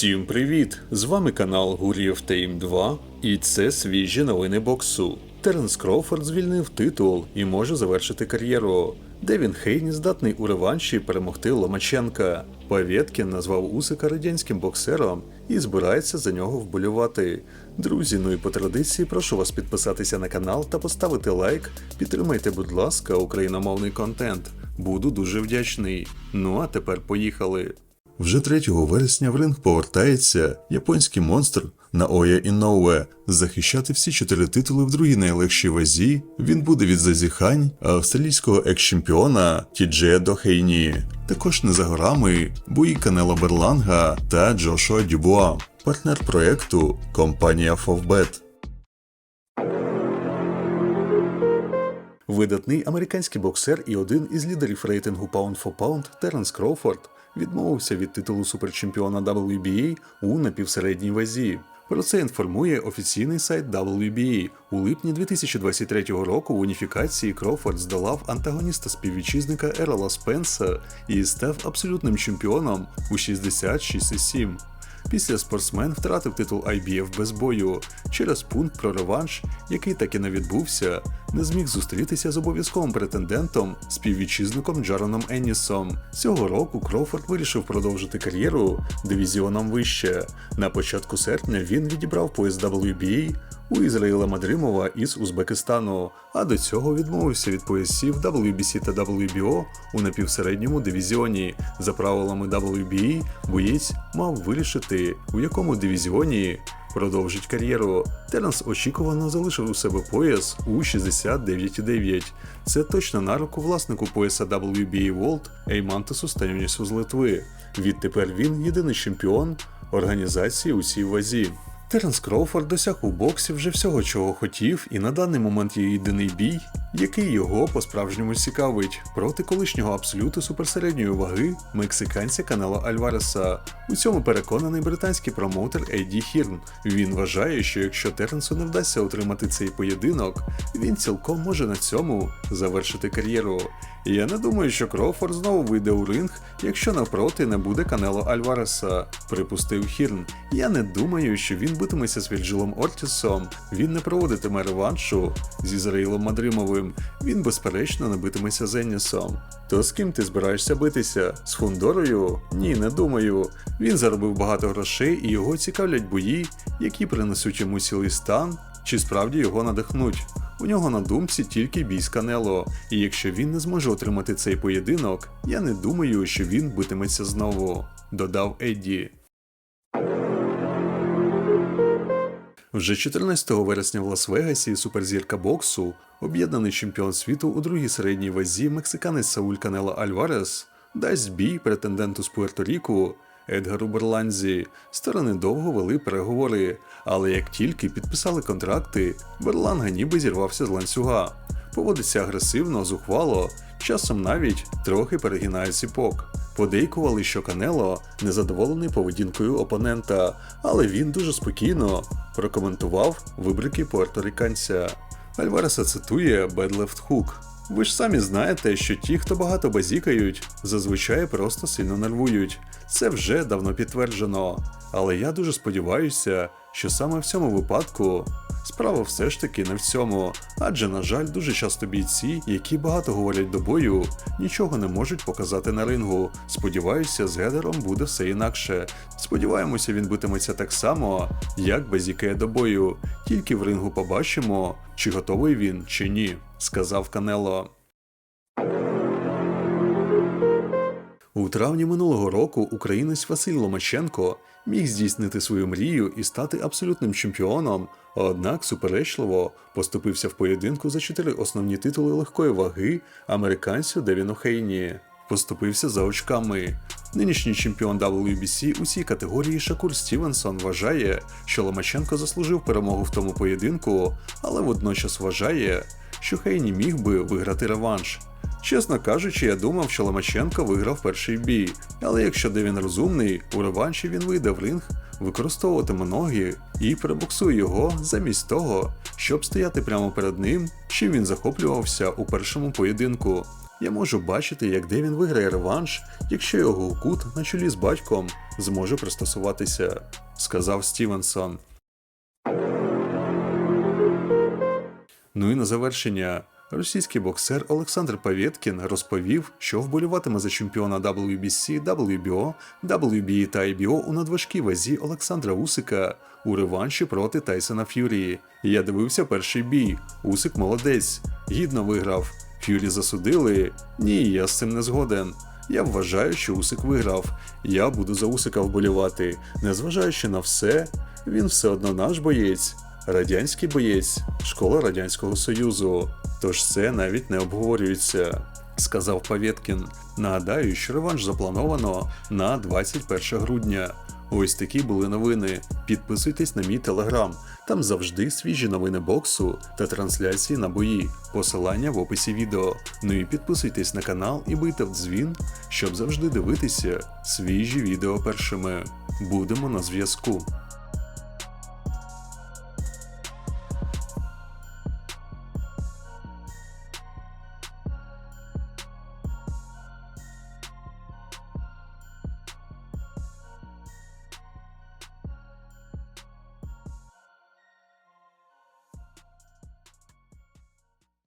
Всім привіт! З вами канал Гур'єв Тейм 2 і це свіжі новини боксу. Теренс Кроуфорд звільнив титул і може завершити кар'єру. Девін Хейні здатний у реванші перемогти Ломаченка. Павєткін назвав Усика радянським боксером і збирається за нього вболювати. Друзі, ну і по традиції прошу вас підписатися на канал та поставити лайк. Підтримайте, будь ласка, україномовний контент. Буду дуже вдячний. Ну а тепер поїхали. Вже 3 вересня в ринг повертається японський монстр Наоя Іноуе. Захищати всі чотири титули в другій найлегшій вазі він буде від зазіхань австралійського екс-чемпіона Тіджея Дохейні. Також не за горами бої Канела Берланга та Джошуа Дюбуа. Партнер проекту компанія Фовбет. Видатний американський боксер і один із лідерів рейтингу Pound for Pound Теренс Кроуфорд відмовився від титулу суперчемпіона WBA у напівсередній вазі. Про це інформує офіційний сайт WBA. У липні 2023 року в уніфікації Кроуфорд здолав антагоніста співвітчизника Ерла Спенса і став абсолютним чемпіоном у 66,7. Після спортсмен втратив титул IBF без бою через пункт про реванш, який так і не відбувся, не зміг зустрітися з обов'язковим претендентом, співвітчизником Джароном Еннісом. Цього року Кроуфорд вирішив продовжити кар'єру дивізіоном вище. На початку серпня він відібрав пояс WBA у Ізраїла Мадримова із Узбекистану, а до цього відмовився від поясів WBC та WBO у напівсередньому дивізіоні. За правилами WBA боєць мав вирішити, у якому дивізіоні продовжить кар'єру. Теренс очікувано залишив у себе пояс у 69,9. Це точно на руку власнику пояса WBA World Еймантесу Станюнісу з Литви. Відтепер він єдиний чемпіон організації у цій вазі. Теренс Кроуфорд досяг у боксі вже всього, чого хотів, і на даний момент є єдиний бій, який його по-справжньому цікавить проти колишнього абсолюту суперсередньої ваги мексиканця Канела Альвареса. У цьому переконаний британський промоутер Ейді Хірн. Він вважає, що якщо Теренсу не вдасться отримати цей поєдинок, він цілком може на цьому завершити кар'єру. Я не думаю, що Кроуфорд знову вийде у ринг, якщо навпроти не буде Канело Альвареса, припустив Хірн. Я не думаю, що він битиметься з Вільджилом Ортісом, він не проводитиме реваншу з Ізраїлом Мадримовим, він безперечно не битиметься з. То з ким ти збираєшся битися? З Фундорою? Ні, не думаю. Він заробив багато грошей і його цікавлять бої, які принесуть йому цілий стан, чи справді його надихнуть. У нього на думці тільки бій з Канело, і якщо він не зможе отримати цей поєдинок, я не думаю, що він битиметься знову, додав Едді. Вже 14 вересня в Лас-Вегасі суперзірка боксу, об'єднаний чемпіон світу у другій середній вазі мексиканець Сауль Канело Альварес, дасть бій претенденту з Пуерто-Ріку Едгару Берланзі. Сторони довго вели переговори, але як тільки підписали контракти, Берланга ніби зірвався з ланцюга. Поводиться агресивно, зухвало, часом навіть трохи перегинає сіпок. Подейкували, що Канело незадоволений поведінкою опонента, але він дуже спокійно прокоментував вибрики пуерториканця. Альвареса цитує Hook. Ви ж самі знаєте, що ті, хто багато базікають, зазвичай просто сильно нервують. Це вже давно підтверджено. Але я дуже сподіваюся, що саме в цьому випадку справа все ж таки не в цьому, адже, на жаль, дуже часто бійці, які багато говорять до бою, нічого не можуть показати на рингу. Сподіваюся, з Гедером буде все інакше. Сподіваємося, він битиметься так само, як без Ікея до бою. Тільки в рингу побачимо, чи готовий він, чи ні, сказав Канело. У травні минулого року українець Василь Ломаченко міг здійснити свою мрію і стати абсолютним чемпіоном, однак суперечливо поступився в поєдинку за чотири основні титули легкої ваги американцю Девіну Хейні. Поступився за очками. Нинішній чемпіон WBC у цій категорії Шакур Стівенсон вважає, що Ломаченко заслужив перемогу в тому поєдинку, але водночас вважає, що Хейні міг би виграти реванш. Чесно кажучи, я думав, що Ломаченко виграв перший бій, але якщо Девін розумний, у реванші він вийде в ринг, використовуватиме ноги і перебоксує його замість того, щоб стояти прямо перед ним, чим він захоплювався у першому поєдинку. Я можу бачити, як Девін виграє реванш, якщо його укут на чолі з батьком зможе пристосуватися, сказав Стівенсон. Ну і на завершення. Російський боксер Олександр Павєткін розповів, що вболіватиме за чемпіона WBC, WBO, WBA та IBO у надважкій вазі Олександра Усика у реванші проти Тайсона Ф'юрі. Я дивився перший бій. Усик молодець, гідно виграв. Ф'юрі засудили. Ні, я з цим не згоден. Я вважаю, що Усик виграв. Я буду за Усика вболівати. Незважаючи на все, він все одно наш боєць. Радянський боєць, школа Радянського Союзу. Тож це навіть не обговорюється, сказав Павєткін. Нагадаю, що реванш заплановано на 21 грудня. Ось такі були новини. Підписуйтесь на мій телеграм. Там завжди свіжі новини боксу та трансляції на бої. Посилання в описі відео. Ну і підписуйтесь на канал і бийте в дзвін, щоб завжди дивитися свіжі відео першими. Будемо на зв'язку.